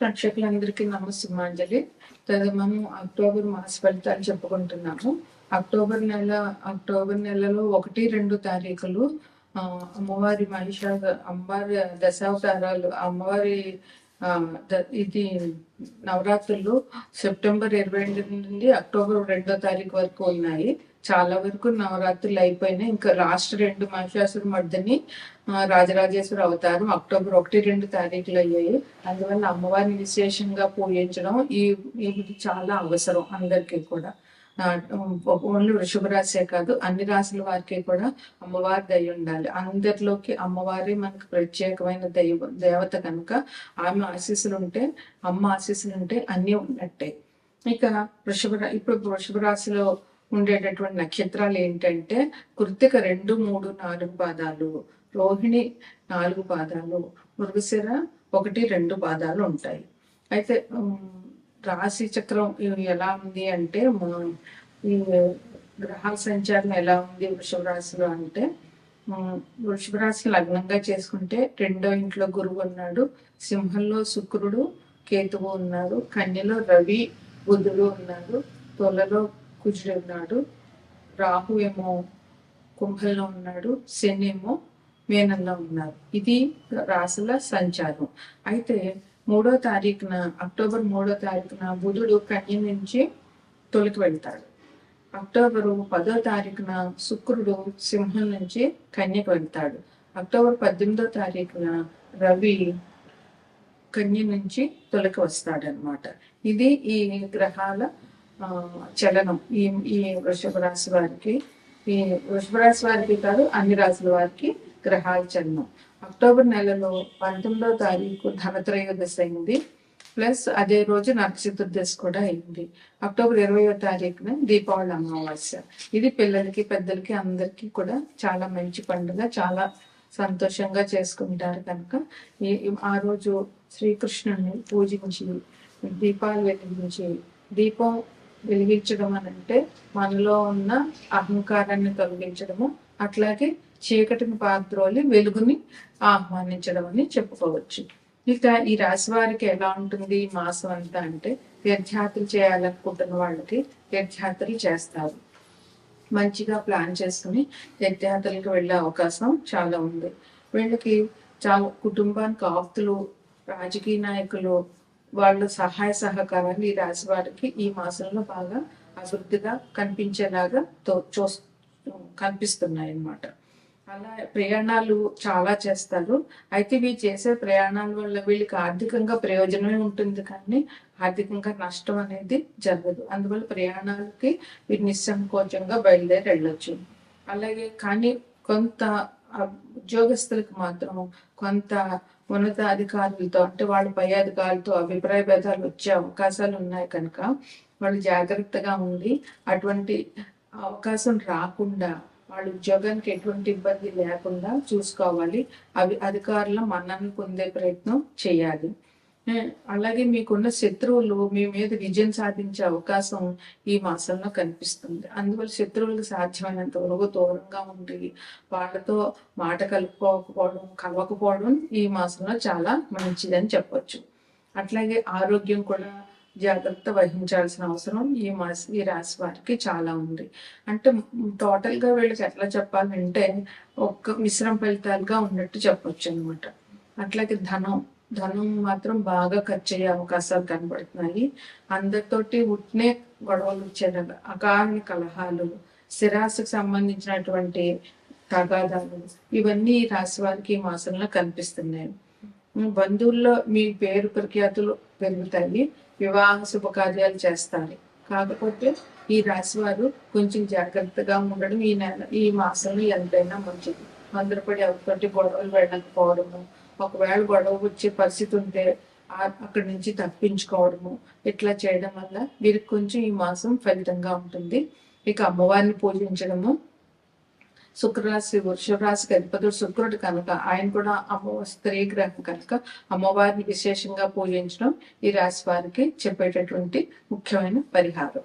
ప్రేక్షకులందరికీ నమస్సుమాంజలి. మనం అక్టోబర్ మాస ఫలితాలు చెప్పుకుంటున్నాము. అక్టోబర్ నెల అక్టోబర్ నెలలో ఒకటి రెండు తారీఖులు అమ్మవారి మహిష అమ్మవారి దశావతారాలు అమ్మవారి ఇది నవరాత్రులు సెప్టెంబర్ ఇరవై ఎనిమిది నుండి అక్టోబర్ రెండో తారీఖు వరకు ఉన్నాయి. చాలా వరకు నవరాత్రులు అయిపోయినాయి. ఇంకా లాస్ట్ రెండు మహిషాసుర మర్దిని రాజరాజేశ్వరి అవతారం అక్టోబర్ ఒకటి రెండు తారీఖులు అయ్యాయి. అందువల్ల అమ్మవారిని విశేషంగా పూజించడం ఈ ఇది చాలా అవసరం అందరికీ కూడా. ఓన్లీ వృషభ రాశే కాదు అన్ని రాశుల వారికి కూడా అమ్మవారి దయ ఉండాలి. అందరిలోకి అమ్మవారి మనకు ప్రత్యేకమైన దైవ దేవత కనుక ఆమె ఆశీస్సులు ఉంటే అమ్మ ఆశీస్సులు ఉంటే అన్నీ ఉన్నట్టే. ఇక వృషభ ఇప్పుడు వృషభ రాశిలో ఉండేటటువంటి నక్షత్రాలు ఏంటంటే కృతిక రెండు మూడు నాలుగు పాదాలు రోహిణి నాలుగు పాదాలు మృగశిర ఒకటి రెండు పాదాలు ఉంటాయి. అయితే రాశి చక్రం ఎలా ఉంది అంటే మ- ఈ గ్రహాల సంచారం ఎలా ఉంది వృషభ రాశిలో అంటే వృషభ రాశి లగ్నంగా చేసుకుంటే రెండో ఇంట్లో గురువు ఉన్నాడు సింహంలో శుక్రుడు కేతువు ఉన్నారు కన్యలో రవి బుధుడు ఉన్నారు తొలలో కుజుడు ఉన్నాడు. రాహు ఏమో కుంభంలో ఉన్నాడు. శని ఏమో మేనంలో ఉన్నారు ఇది రాసుల సంచారం. అయితే మూడో తారీఖున అక్టోబర్ మూడో తారీఖున బుధుడు కన్య నుంచి తొలికి వెళ్తాడు. అక్టోబరు పదో తారీఖున శుక్రుడు సింహం నుంచి కన్యకు వెళ్తాడు. అక్టోబర్ పద్దెనిమిదో తారీఖున రవి కన్య నుంచి తొలకి వస్తాడనమాట ఇది ఈ గ్రహాల చలనం. ఈ ఈ వృషభ రాశి వారికి ఈ వృషభ రాశి వారికి కాదు అన్ని రాశుల వారికి గ్రహాల చలనం. అక్టోబర్ నెలలో పంతొమ్మిదవ తారీఖు ధనత్రయోదశి అయింది. ప్లస్ అదే రోజు నరక చతుర్దశి కూడా అయింది. అక్టోబర్ ఇరవయో తారీఖున దీపావళి అమావాస్య. ఇది పిల్లలకి పెద్దలకి అందరికీ కూడా చాలా మంచి పండుగ. చాలా సంతోషంగా చేసుకుంటారు కనుక ఈ ఆ రోజు శ్రీకృష్ణుని పూజించి దీపాలు వెలిగించి దీపం వెలిగించడం అని అంటే మనలో ఉన్న అహంకారాన్ని తొలగించడము అట్లాగే చీకటిని పాత్రోలి వెలుగుని ఆహ్వానించడం అని చెప్పుకోవచ్చు. ఇక ఈ రాశి వారికి ఎలా ఉంటుంది? ఈ మాసం అంతా అంటే తీర్థయాత్రలు చేయాలనుకుంటున్న వాళ్ళకి తీర్థయాత్రలు చేస్తారు. మంచిగా ప్లాన్ చేసుకుని తీర్థయాత్రలకు వెళ్ళే అవకాశం చాలా ఉంది. వీళ్ళకి చాలా కుటుంబానికి ఆప్తులు రాజకీయ నాయకులు వాళ్ళ సహాయ సహకారాలు ఈ రాశి వారికి ఈ మాసంలో బాగా అభివృద్ధిగా కనిపించేలాగా తో చూ కనిపిస్తున్నాయి అన్నమాట. అలా ప్రయాణాలు చాలా చేస్తారు. అయితే వీళ్ళు చేసే ప్రయాణాల వల్ల వీళ్ళకి ఆర్థికంగా ప్రయోజనమే ఉంటుంది కానీ ఆర్థికంగా నష్టం అనేది జరగదు. అందువల్ల ప్రయాణాలకి వీరు నిస్సంకోచంగా బయలుదేరి వెళ్ళొచ్చు. అలాగే కానీ కొంత ఉద్యోగస్తులకు మాత్రం కొంత ఉన్నతాధికారులతో అంటే వాళ్ళ పై అధికారులతో అభిప్రాయ భేదాలు వచ్చే అవకాశాలు ఉన్నాయి కనుక వాళ్ళు జాగ్రత్తగా ఉండి అటువంటి అవకాశం రాకుండా వాళ్ళ ఉద్యోగానికి ఎటువంటి ఇబ్బంది లేకుండా చూసుకోవాలి. అవి అధికారుల మన్నన పొందే ప్రయత్నం చేయాలి. అలాగే మీకున్న శత్రువులు మీ మీద విజయం సాధించే అవకాశం ఈ మాసంలో కనిపిస్తుంది. అందువల్ల శత్రువులకు సాధ్యమైనంత వరకు దూరంగా ఉండి వాళ్ళతో మాట కలుపుకోకపోవడం కలవకపోవడం ఈ మాసంలో చాలా మంచిదని చెప్పొచ్చు. అట్లాగే ఆరోగ్యం కూడా జాగ్రత్త వహించాల్సిన అవసరం ఈ మాస ఈ రాశి వారికి చాలా ఉంది. అంటే టోటల్గా వీళ్ళకి ఎట్లా చెప్పాలంటే ఒక్క మిశ్రమ ఫలితాలుగా ఉన్నట్టు చెప్పొచ్చు అనమాట అట్లాగే ధనం ధనం మాత్రం బాగా ఖర్చు అయ్యే అవకాశాలు కనబడుతున్నాయి. అందరితోటి ఉట్నే గొడవలు వచ్చేలాగా అకారణ కలహాలు స్థిరాశకు సంబంధించినటువంటి తగాదాలు ఇవన్నీ ఈ రాశి వారికి ఈ మాసంలో కనిపిస్తున్నాయి. బంధువుల్లో మీ పేరు ప్రఖ్యాతులు పెరుగుతాయి. వివాహ శుభకార్యాలు చేస్తారు. కాకపోతే ఈ రాశి వారు కొంచెం జాగ్రత్తగా ఉండడం ఈ నెల ఈ మాసంలో ఎంతైనా మంచిది. అందరిపడి ఎవరితోటి గొడవలు వెళ్ళకపోవడము ఒకవేళ గొడవ వచ్చే పరిస్థితి ఉంటే అక్కడి నుంచి తప్పించుకోవడము ఇట్లా చేయడం వల్ల వీరికి కొంచెం ఈ మాసం ఫలితంగా ఉంటుంది. ఇక అమ్మవారిని పూజించడము. శుక్రరాశి వృషభ రాశికి అధిపతుడు శుక్రుడు కనుక ఆయన కూడా అమ్మ స్త్రీ గ్రహం కనుక అమ్మవారిని విశేషంగా పూజించడం ఈ రాశి వారికి చెప్పేటటువంటి ముఖ్యమైన పరిహారం.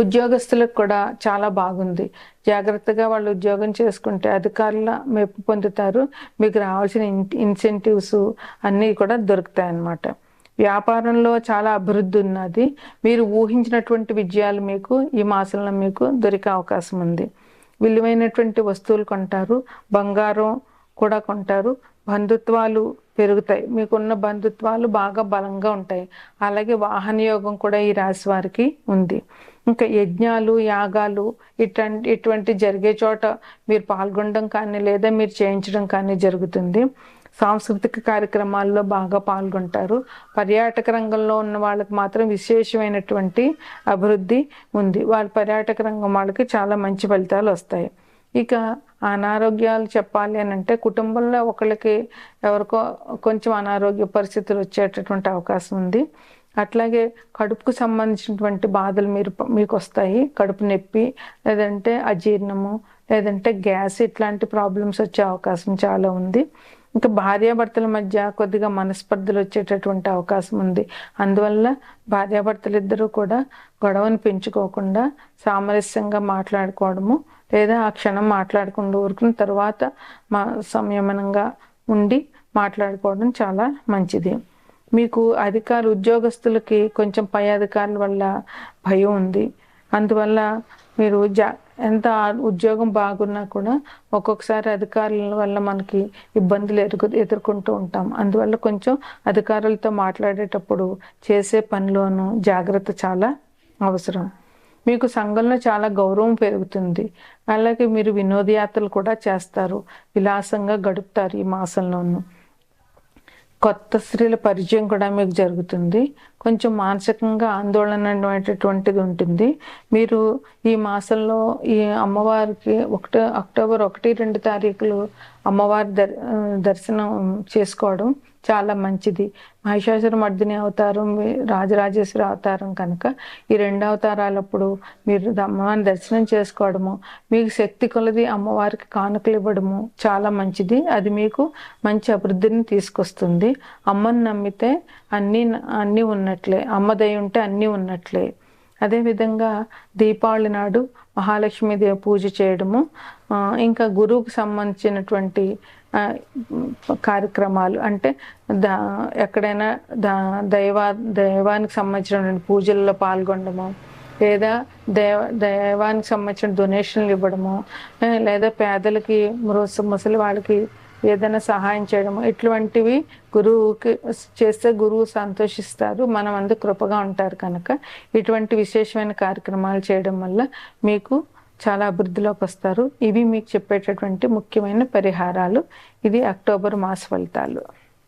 ఉద్యోగస్తులకు కూడా చాలా బాగుంది. జాగ్రత్తగా వాళ్ళు ఉద్యోగం చేసుకుంటే అధికారుల మెప్పు పొందుతారు. మీకు రావాల్సిన ఇన్సెంటివ్స్ అన్నీ కూడా దొరుకుతాయి అన్నమాట వ్యాపారంలో చాలా అభివృద్ధి ఉన్నది. మీరు ఊహించినటువంటి విజయాలు మీకు ఈ మాసంలో మీకు దొరికే అవకాశం ఉంది. విలువైనటువంటి వస్తువులు కొంటారు. బంగారం కూడా కొంటారు. బంధుత్వాలు పెరుగుతాయి. మీకున్న బంధుత్వాలు బాగా బలంగా ఉంటాయి. అలాగే వాహన యోగం కూడా ఈ రాశి వారికి ఉంది. ఇంకా యజ్ఞాలు యాగాలు ఇటువంటి ఇటువంటి జరిగే చోట మీరు పాల్గొనడం కానీ లేదా మీరు చేయించడం కానీ జరుగుతుంది. సాంస్కృతిక కార్యక్రమాల్లో బాగా పాల్గొంటారు. పర్యాటక రంగంలో ఉన్న వాళ్ళకి మాత్రం విశేషమైనటువంటి అభివృద్ధి ఉంది. వాళ్ళ పర్యాటక రంగం వాళ్ళకి చాలా మంచి ఫలితాలు వస్తాయి. ఇక అనారోగ్యాలు చెప్పాలి అని అంటే కుటుంబంలో ఒకళ్ళకి ఎవరికో కొంచెం అనారోగ్య పరిస్థితులు వచ్చేటటువంటి అవకాశం ఉంది. అట్లాగే కడుపుకు సంబంధించినటువంటి బాధలు మీరు మీకు వస్తాయి కడుపు నొప్పి లేదంటే అజీర్ణము లేదంటే గ్యాస్ ఇట్లాంటి ప్రాబ్లమ్స్ వచ్చే అవకాశం చాలా ఉంది. ఇంకా భార్యాభర్తల మధ్య కొద్దిగా మనస్పర్ధలు వచ్చేటటువంటి అవకాశం ఉంది. అందువల్ల భార్యాభర్తలు ఇద్దరూ కూడా గొడవను పెంచుకోకుండా సామరస్యంగా మాట్లాడుకోవడము లేదా ఆ క్షణం మాట్లాడకుండా ఊరుకున్న తర్వాత మా సంయమనంగా ఉండి మాట్లాడుకోవడం చాలా మంచిది. మీకు అధికారులు ఉద్యోగస్తులకి కొంచెం పై అధికారుల వల్ల భయం ఉంది. అందువల్ల మీరు జా ఎంత ఉద్యోగం బాగున్నా కూడా ఒక్కొక్కసారి అధికారుల వల్ల మనకి ఇబ్బందులు ఎదుర్కొ ఎదుర్కొంటూ ఉంటాం. అందువల్ల కొంచెం అధికారులతో మాట్లాడేటప్పుడు చేసే పనిలోనూ జాగ్రత్త చాలా అవసరం. మీకు సంఘంలో చాలా గౌరవం పెరుగుతుంది. అలాగే మీరు వినోదయాత్రలు కూడా చేస్తారు. విలాసంగా గడుపుతారు ఈ మాసంలోనూ. కొత్త స్త్రీల పరిచయం కూడా మీకు జరుగుతుంది. కొంచెం మానసికంగా ఆందోళన అనేటటువంటిది ఉంటుంది. మీరు ఈ మాసంలో ఈ అమ్మవారికి ఒకటి అక్టోబర్ ఒకటి రెండు తారీఖులు అమ్మవారి దర్ దర్శనం చేసుకోవడం చాలా మంచిది. మహిషాసుర మర్దిని అవతారం రాజరాజేశ్వరి అవతారం కనుక ఈ రెండు అవతారాలప్పుడు మీరు అమ్మవారిని దర్శనం చేసుకోవడము మీకు శక్తి కొలది అమ్మవారికి కానుకలు ఇవ్వడము చాలా మంచిది. అది మీకు మంచి అభివృద్ధిని తీసుకొస్తుంది. అమ్మని నమ్మితే అన్నీ అన్నీ ఉన్నట్లే అమ్మ ఉంటే అన్నీ ఉన్నట్లే. అదేవిధంగా దీపావళి నాడు మహాలక్ష్మీదేవి పూజ చేయడము ఇంకా గురువుకు సంబంధించినటువంటి కార్యక్రమాలు అంటే దా ఎక్కడైనా దా దైవా దైవానికి సంబంధించినటువంటి పూజల్లో పాల్గొనడము లేదా దేవ దైవానికి సంబంధించిన డొనేషన్లు ఇవ్వడము లేదా పేదలకి ముసలి వాళ్ళకి ఏదైనా సహాయం చేయడము. ఇటువంటివి గురువుకి చేస్తే గురువు సంతోషిస్తారు. మనం అందరు కృపగా ఉంటారు కనుక. ఇటువంటి విశేషమైన కార్యక్రమాలు చేయడం వల్ల మీకు చాలా అభివృద్ధిలోకి వస్తారు. ఇవి మీకు చెప్పేటటువంటి ముఖ్యమైన పరిహారాలు. ఇది అక్టోబర్ మాస ఫలితాలు.